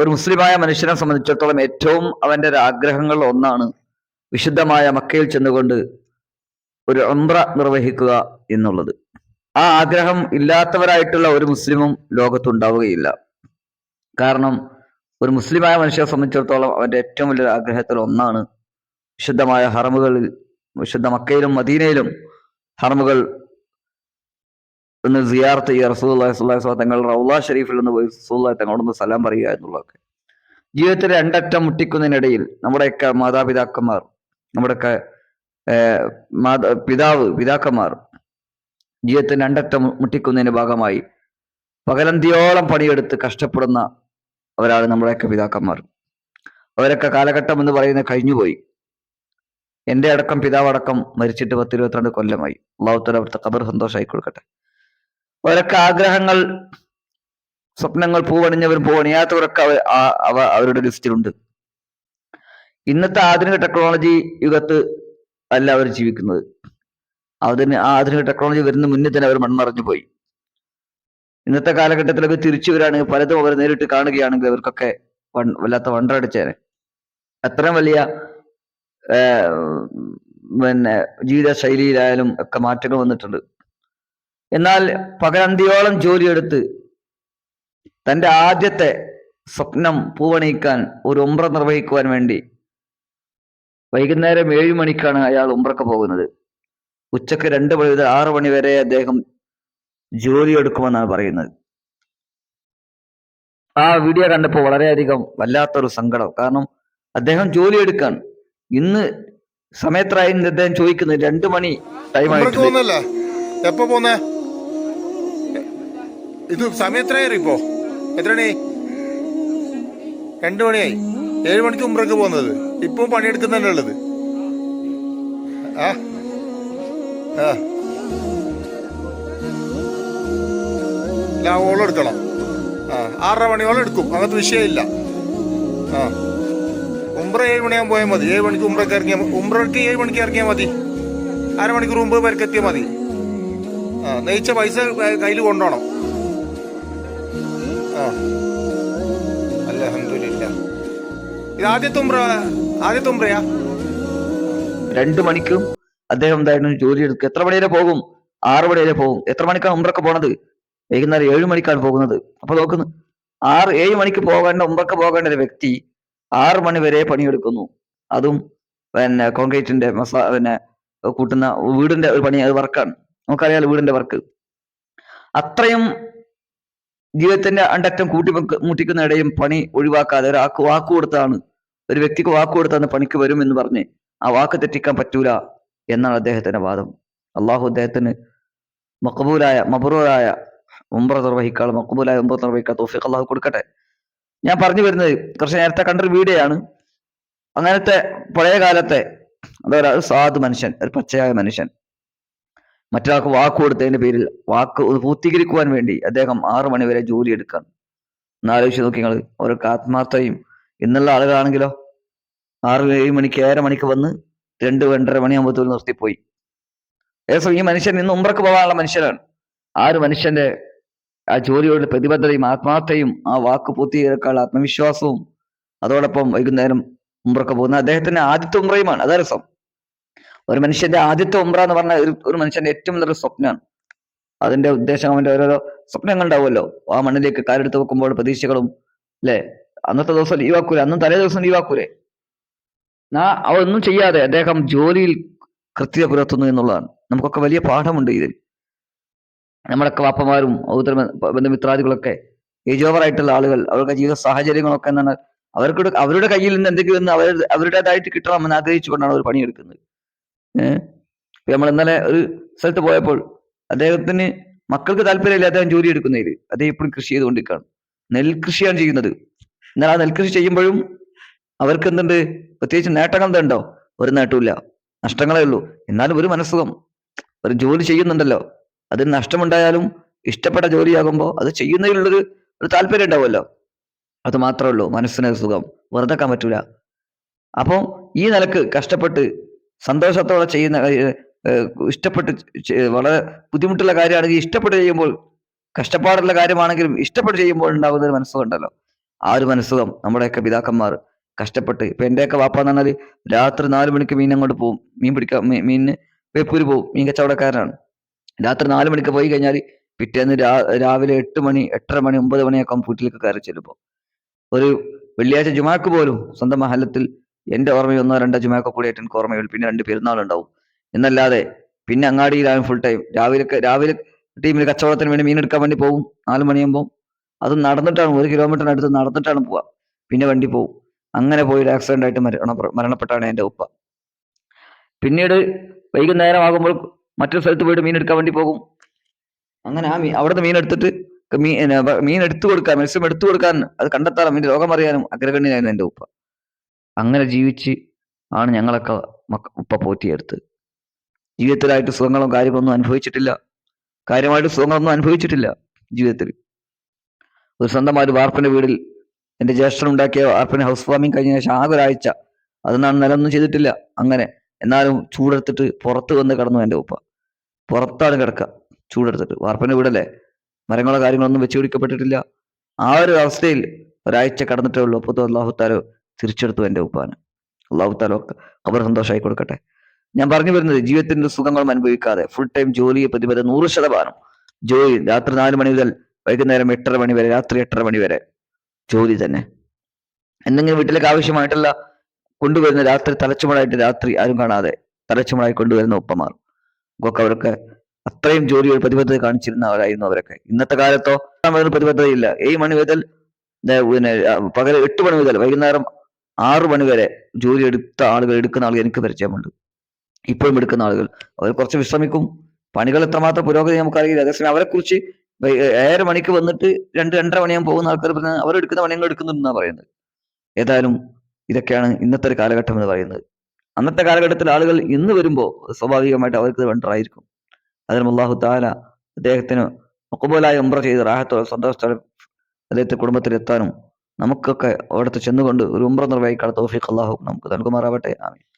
ഒരു മുസ്ലിമായ മനുഷ്യനെ സംബന്ധിച്ചിടത്തോളം ഏറ്റവും അവന്റെ ആഗ്രഹങ്ങളിൽ ഒന്നാണ് വിശുദ്ധമായ മക്കയിൽ ചെന്നുകൊണ്ട് ഒരു ഉംറ നിർവഹിക്കുക എന്നുള്ളത്. ആ ആഗ്രഹം ഇല്ലാത്തവരായിട്ടുള്ള ഒരു മുസ്ലിമും ലോകത്തുണ്ടാവുകയില്ല. കാരണം ഒരു മുസ്ലിമായ മനുഷ്യനെ സംബന്ധിച്ചിടത്തോളം അവന്റെ ഏറ്റവും വലിയ ആഗ്രഹത്തിൽ ഒന്നാണ് വിശുദ്ധമായ ഹറമുകളിൽ വിശുദ്ധ മക്കയിലും മദീനയിലും ഹറമുകൾ ഒന്ന് സിയാർത്ത് ചെയ്യുക. അലൈഹി വസല്ലം തങ്ങൾ റൗള ഷരീഫിൽ നിന്ന് പോയി റസൂലുള്ളാഹി തങ്ങളൊന്ന് സലാം പറയുക എന്നുള്ളതൊക്കെ. ജീവിതത്തിൽ രണ്ടറ്റം മുട്ടിക്കുന്നതിനിടയിൽ നമ്മുടെയൊക്കെ മാതാപിതാക്കന്മാർ നമ്മുടെയൊക്കെ മാതാ പിതാവ് പിതാക്കന്മാർ ജീവിതത്തിൽ രണ്ടറ്റം മുട്ടിക്കുന്നതിന്റെ ഭാഗമായി പകലന്തിയോളം പണിയെടുത്ത് കഷ്ടപ്പെടുന്ന അവരാണ് നമ്മുടെയൊക്കെ പിതാക്കന്മാർ. അവരൊക്കെ കാലഘട്ടം എന്ന് പറയുന്നത് കഴിഞ്ഞുപോയി. എന്റെ അടക്കം പിതാവടക്കം മരിച്ചിട്ട് പത്തിരുപത്തിരണ്ട് കൊല്ലമായി. അള്ളാഹുത്തല അവിടുത്തെ ഖബർ സന്തോഷമായി കൊടുക്കട്ടെ. അവരൊക്കെ ആഗ്രഹങ്ങൾ സ്വപ്നങ്ങൾ പൂവണിഞ്ഞവരും പൂവണിയാത്തവരൊക്കെ അവ അവ അവരുടെ ലിസ്റ്റിലുണ്ട്. ഇന്നത്തെ ആധുനിക ടെക്നോളജി യുഗത്ത് അല്ല അവർ ജീവിക്കുന്നത്. അതിന് ആധുനിക ടെക്നോളജി വരുന്ന മുന്നേ തന്നെ അവർ മൺമറഞ്ഞു പോയി. ഇന്നത്തെ കാലഘട്ടത്തിലൊക്കെ തിരിച്ചു വരാണെങ്കിൽ പലതും അവർ നേരിട്ട് കാണുകയാണെങ്കിൽ അവർക്കൊക്കെ വല്ലാത്ത വണ്ടടിച്ചേനെ അത്രയും വലിയ പിന്നെ ജീവിത ശൈലിയിലായാലും ഒക്കെ മാറ്റങ്ങൾ വന്നിട്ടുണ്ട്. എന്നാൽ പകലന്തിയോളം ജോലിയെടുത്ത് തന്റെ ആദ്യത്തെ സ്വപ്നം പൂവണിയിക്കാൻ ഒരു ഉമ്ര നിർവഹിക്കുവാൻ വേണ്ടി വൈകുന്നേരം ഏഴു മണിക്കാണ് അയാൾ ഉമ്രക്ക് പോകുന്നത്. ഉച്ചയ്ക്ക് രണ്ട് മണി മുതൽ ആറു മണി വരെ അദ്ദേഹം ജോലി എടുക്കുമെന്നാണ് പറയുന്നത്. ആ വീഡിയോ കണ്ടപ്പോൾ വളരെയധികം വല്ലാത്തൊരു സങ്കടം. കാരണം അദ്ദേഹം ജോലി എടുക്കാൻ ഇന്ന് സമയത്രായി അദ്ദേഹം ചോദിക്കുന്നത് രണ്ടു മണി ടൈം ആയിട്ട് എപ്പോ പോന്നേ? ഇത് സമയം സമയത്രയായി ഇപ്പോ? എത്ര മണി രണ്ടു മണിയായി. ഏഴ് മണിക്ക് ഉമ്രക്ക് പോകുന്നത്. ഇപ്പം പണിയെടുക്കുന്നതന്നെ ഉള്ളത്. ആ. ലാവോളം എടുക്കണം. ആ ആറര മണിയോളം എടുക്കും. അങ്ങനത്തെ വിഷയമില്ല. ആ. ഉംറ ഏഴ് മണിയാകുമ്പോൾ പോയാൽ മതി. ഏഴ് മണിക്ക് ഉംറക്ക് ഇറങ്ങിയാൽ ഉംറക്ക് ഏഴ് മണിക്ക് ഇറങ്ങിയാൽ മതി. അരമണിക്കൂർ മുമ്പ് പരിക്കെത്തിയാൽ മതി. ആ നെയ്ച്ച പൈസ കയ്യിൽ കൊണ്ടുപോകണം. രണ്ടു മണിക്കും അദ്ദേഹം എന്തായിരുന്നു ജോലി എടുക്കുക എത്ര മണി വരെ പോകും? ആറു മണി വരെ പോകും. എത്ര മണിക്കാണ് ഉമ്രക്ക് പോണത്? വൈകുന്നേരം ഏഴു മണിക്കാണ് പോകുന്നത്. അപ്പൊ നോക്കുന്നു. ആറ് ഏഴ് മണിക്ക് പോകേണ്ട ഉമ്രക്ക് പോകേണ്ട ഒരു വ്യക്തി ആറ് മണി വരെ പണിയെടുക്കുന്നു. അതും പിന്നെ കോൺക്രീറ്റിന്റെ മസാ പിന്നെ കൂട്ടുന്ന വീടിന്റെ ഒരു പണി അത് വർക്കാണ്. നമുക്കറിയാലോ വീടിന്റെ വർക്ക്. അത്രയും ജീവിതത്തിന്റെ അണ്ടറ്റം കൂട്ടി വെക്ക- മുട്ടിക്കുന്ന ഇടയും പണി ഒഴിവാക്കാതെ ഒരാൾക്ക് വാക്ക് കൊടുത്താണ് ഒരു വ്യക്തിക്ക് വാക്ക് കൊടുത്താണ് പണിക്ക് വരും എന്ന് പറഞ്ഞ് ആ വാക്ക് തെറ്റിക്കാൻ പറ്റൂല എന്നാണ് അദ്ദേഹത്തിന്റെ വാദം. അള്ളാഹു അദ്ദേഹത്തിന് മക്കബൂലായ മബറൂറായ ഉംറ നിർവഹിക്കാൾ മക്കബൂലായ ഉംബ്ര നിർവഹിക്കാൻ തോഫിക്ക് അള്ളാഹു കൊടുക്കട്ടെ. ഞാൻ പറഞ്ഞു വരുന്നത് കുറച്ച് നേരത്തെ കണ്ടൊരു വീഡിയോ അങ്ങനത്തെ പഴയ കാലത്തെ അതൊരു സാധു മനുഷ്യൻ ഒരു പച്ചയായ മനുഷ്യൻ മറ്റൊരാൾക്ക് വാക്ക് കൊടുത്തതിന്റെ പേരിൽ വാക്ക് പൂർത്തീകരിക്കുവാൻ വേണ്ടി അദ്ദേഹം ആറു മണിവരെ ജോലി എടുക്കാൻ. എന്നാലോചിച്ച് നോക്കി നിങ്ങൾ അവർക്ക് ആത്മാർത്ഥയും ഇന്നുള്ള ആളുകളാണെങ്കിലോ? ആറ് ഏഴ് മണിക്ക് ഏഴര മണിക്ക് വന്ന് രണ്ട് രണ്ടര മണിയാകുമ്പോൾ നിർത്തിപ്പോയി ഏകദേശം ഈ മനുഷ്യൻ ഇന്ന് ഉമ്രക്ക് പോകാനുള്ള മനുഷ്യനാണ്. ആ ഒരു മനുഷ്യന്റെ ആ ജോലിയോട് പ്രതിബദ്ധതയും ആത്മാർത്ഥയും ആ വാക്ക് പൂർത്തീകരിക്കാനുള്ള ആത്മവിശ്വാസവും അതോടൊപ്പം വൈകുന്നേരം ഉമ്രക്ക് പോകുന്ന അദ്ദേഹത്തിന്റെ ആദ്യത്തെ ഉമ്രയുമാണ് അതാ രസം. ഒരു മനുഷ്യന്റെ ആദ്യത്തെ ഉമ്ര എന്ന് പറഞ്ഞ ഒരു മനുഷ്യന്റെ ഏറ്റവും നല്ലൊരു സ്വപ്നമാണ് അതിന്റെ ഉദ്ദേശം അവന്റെ ഓരോരോ സ്വപ്നങ്ങൾ ഉണ്ടാവുമല്ലോ. ആ മണ്ണിലേക്ക് കാലെടുത്ത് വെക്കുമ്പോൾ പ്രതീക്ഷകളും അല്ലെ? അന്നത്തെ ദിവസം ലീവാക്കൂലെ. അന്നും തലേ ദിവസം ലീവാക്കൂലെ? നാ ഒന്നും ചെയ്യാതെ അദ്ദേഹം ജോലിയിൽ കൃത്യത പുലർത്തുന്നു എന്നുള്ളതാണ്. നമുക്കൊക്കെ വലിയ പാഠമുണ്ട് ഇതിൽ. നമ്മളൊക്കെ വാപ്പമാരും ഔദ്ര ബന്ധുമിത്രാദികളൊക്കെ ഏജ് ഓവർ ആയിട്ടുള്ള ആളുകൾ അവരുടെ ജീവിത സാഹചര്യങ്ങളൊക്കെ എന്താണ് അവർക്ക് അവരുടെ കയ്യിൽ നിന്ന് എന്തെങ്കിലും അവർ അവരുടേതായിട്ട് കിട്ടണം എന്ന് ആഗ്രഹിച്ചുകൊണ്ടാണ് അവർ പണിയെടുക്കുന്നത്. നമ്മൾ ഇന്നലെ ഒരു സ്ഥലത്ത് പോയപ്പോൾ അദ്ദേഹത്തിന് മക്കൾക്ക് താല്പര്യമില്ല അദ്ദേഹം ജോലി എടുക്കുന്നതിൽ അദ്ദേഹം ഇപ്പോഴും കൃഷി ചെയ്തുകൊണ്ടിരിക്കുകയാണ്. നെൽകൃഷിയാണ് ചെയ്യുന്നത്. എന്നാൽ ആ നെൽകൃഷി ചെയ്യുമ്പോഴും അവർക്ക് എന്തുണ്ട്? പ്രത്യേകിച്ച് നേട്ടങ്ങൾ എന്തുണ്ടോ ഒരു നേട്ടമില്ല നഷ്ടങ്ങളേ ഉള്ളൂ. എന്നാലും ഒരു മനസ്സുഖം. ഒരു ജോലി ചെയ്യുന്നുണ്ടല്ലോ. അതിന് നഷ്ടമുണ്ടായാലും ഇഷ്ടപ്പെട്ട ജോലിയാകുമ്പോൾ അത് ചെയ്യുന്നതിലുള്ളൊരു ഒരു താല്പര്യം ഉണ്ടാവുമല്ലോ. അത് മാത്രമേ ഉള്ളൂ. മനസ്സിന് സുഖം. വെറുതെക്കാൻ പറ്റൂല. അപ്പോൾ ഈ നിലയ്ക്ക് കഷ്ടപ്പെട്ട് സന്തോഷത്തോടെ ചെയ്യുന്ന ഇഷ്ടപ്പെട്ട് വളരെ ബുദ്ധിമുട്ടുള്ള കാര്യമാണെങ്കിൽ ഇഷ്ടപ്പെട്ട് ചെയ്യുമ്പോൾ കഷ്ടപ്പാടുള്ള കാര്യമാണെങ്കിലും ഇഷ്ടപ്പെട്ട് ചെയ്യുമ്പോൾ ഉണ്ടാകുന്ന ഒരു മനസ്സുണ്ടല്ലോ. ആ ഒരു മനസ്സുഖം നമ്മുടെയൊക്കെ പിതാക്കന്മാർ കഷ്ടപ്പെട്ട് ഇപ്പൊ എന്റെയൊക്കെ വാപ്പ എന്ന് പറഞ്ഞാൽ രാത്രി നാല് മണിക്ക് മീൻ അങ്ങോട്ട് പോകും മീൻ പിടിക്കാൻ മീന് വേപ്പൂര് പോകും മീൻ കച്ചവടക്കാരനാണ്. രാത്രി നാല് മണിക്ക് പോയി കഴിഞ്ഞാൽ പിറ്റേന്ന് രാവിലെ എട്ട് മണി എട്ടര മണി ഒമ്പത് മണിയൊക്കെ വീട്ടിലേക്ക് കയറി ചെല്ലുമ്പോൾ. ഒരു വെള്ളിയാഴ്ച ജുമാക്ക് പോലും സ്വന്തം മഹല്ലത്തിൽ എന്റെ ഓർമ്മയിൽ ഒന്നോ രണ്ടോ ജുമാക്ക കൂടിയായിട്ട് എനിക്ക് ഓർമ്മയുള്ളൂ പിന്നെ രണ്ട് പെരുന്നാളുണ്ടാവും. എന്നല്ലാതെ പിന്നെ അങ്ങാടിയിലാണ് ഫുൾ ടൈം രാവിലെ രാവിലെ ടീമിൽ കച്ചവടത്തിന് വേണ്ടി മീൻ എടുക്കാൻ വേണ്ടി പോകും നാല് മണിയാകുമ്പോൾ അത് നടന്നിട്ടാണ് ഒരു കിലോമീറ്ററിന് അടുത്ത് നടന്നിട്ടാണ് പോവുക പിന്നെ വണ്ടി പോകും അങ്ങനെ പോയി ഒരു ആക്സിഡന്റ് ആയിട്ട് മരണ മരണപ്പെട്ടാണ് എന്റെ ഉപ്പ. പിന്നീട് വൈകുന്നേരം ആകുമ്പോൾ മറ്റൊരു സ്ഥലത്ത് പോയിട്ട് മീൻ എടുക്കാൻ വേണ്ടി പോകും. അങ്ങനെ ആ മീൻ അവിടുന്ന് മീൻ എടുത്തിട്ട് മീൻ മീൻ എടുത്തു കൊടുക്കാൻ മത്സ്യം എടുത്തു കൊടുക്കാൻ അത് കണ്ടെത്താനും അതിന്റെ രോഗം അറിയാനും അഗ്രഗണ്യനായിരുന്നു എന്റെ ഉപ്പ. അങ്ങനെ ജീവിച്ച് ആണ് ഞങ്ങളൊക്കെ ഉപ്പ പോറ്റിയെടുത്ത്. ജീവിതത്തിലായിട്ട് സുഖങ്ങളും കാര്യങ്ങളൊന്നും അനുഭവിച്ചിട്ടില്ല. കാര്യമായിട്ട് സുഖങ്ങളൊന്നും അനുഭവിച്ചിട്ടില്ല ജീവിതത്തിൽ. ഒരു സ്വന്തമായ ഒരു വാർപ്പിന്റെ വീടിൽ എന്റെ ജ്യേഷ്ഠൻ ഉണ്ടാക്കിയ വാർപ്പിന് ഹൗസ് വാമിങ് കഴിഞ്ഞ ശേഷം ആകെ ഒരാഴ്ച അതൊന്നും നിലൊന്നും ചെയ്തിട്ടില്ല. അങ്ങനെ എന്നാലും ചൂടെടുത്തിട്ട് പുറത്ത് വന്ന് കിടന്നു എന്റെ ഉപ്പ. പുറത്താണ് കിടക്കുക ചൂടെടുത്തിട്ട്. വാർപ്പിന്റെ വീടല്ലേ? മരങ്ങളോ കാര്യങ്ങളൊന്നും വെച്ച് പിടിക്കപ്പെട്ടിട്ടില്ല. ആ ഒരു അവസ്ഥയിൽ ഒരാഴ്ച കടന്നിട്ടേ ഉള്ളൂ. അപ്പോൾ അള്ളാഹു താലോ തിരിച്ചെടുത്തു എന്റെ ഉപ്പാന്. അള്ളാഹു താലോ അവർ സന്തോഷമായി കൊടുക്കട്ടെ. ഞാൻ പറഞ്ഞു വരുന്നത് ജീവിതത്തിന്റെ സുഖങ്ങൾ അനുഭവിക്കാതെ ഫുൾ ടൈം ജോലിയെ പ്രതിബദ്ധ നൂറ് ശതമാനം. ജോലി രാത്രി നാല് മണി മുതൽ വൈകുന്നേരം എട്ടര മണി വരെ രാത്രി എട്ടര മണി വരെ ജോലി തന്നെ. എന്തെങ്കിലും വീട്ടിലേക്ക് ആവശ്യമായിട്ടുള്ള കൊണ്ടുവരുന്ന രാത്രി തലച്ചുമടായിട്ട് രാത്രി ആരും കാണാതെ തലച്ചുമടായി കൊണ്ടുവരുന്ന ഉപ്പമാർ. ഒക്കെ അവർക്ക് അത്രയും ജോലി ഒരു പ്രതിബദ്ധത കാണിച്ചിരുന്നവരായിരുന്നു അവരൊക്കെ. ഇന്നത്തെ കാലത്തോ പ്രതിബദ്ധതയില്ല. ഏഴ് മണി മുതൽ പിന്നെ പകൽ എട്ട് മണി മുതൽ വൈകുന്നേരം ആറു മണി വരെ ജോലി എടുത്ത ആളുകൾ എടുക്കുന്ന ആളുകൾ എനിക്ക് പരിചയമുണ്ട്. ഇപ്പോഴും എടുക്കുന്ന ആളുകൾ. അവർ കുറച്ച് വിശ്രമിക്കും. പണികൾ എത്രമാത്രം പുരോഗതി നമുക്കറിയില്ല. അതേസമയം അവരെ കുറിച്ച് ഏഴര മണിക്ക് വന്നിട്ട് രണ്ട് രണ്ടര മണിയാകുമ്പോൾ പോകുന്ന ആൾക്കാർ പറഞ്ഞാൽ അവർ എടുക്കുന്ന പണികൾ എടുക്കുന്നുണ്ടെന്നാണ് പറയുന്നത്. ഏതായാലും ഇതൊക്കെയാണ് ഇന്നത്തെ ഒരു കാലഘട്ടം എന്ന് പറയുന്നത്. അന്നത്തെ കാലഘട്ടത്തിൽ ആളുകൾ ഇന്ന് വരുമ്പോൾ സ്വാഭാവികമായിട്ട് അവർക്ക് വേണ്ടതായിരിക്കും. അതിന് അള്ളാഹു താല അദ്ദേഹത്തിന് മുക്കുബോലായ ഉംറ ചെയ്ത് റാഹത്തോടെ സന്തോഷത്തോടെ അദ്ദേഹത്തെ കുടുംബത്തിൽ എത്താനും നമുക്കൊക്കെ അവിടുത്തെ ചെന്നുകൊണ്ട് ഒരു ഉംറ നിർവഹിക്കാനുള്ള തോഫിക്ക് അള്ളാഹു നമുക്ക് നൽകുമാറാവട്ടെ. ആമീൻ.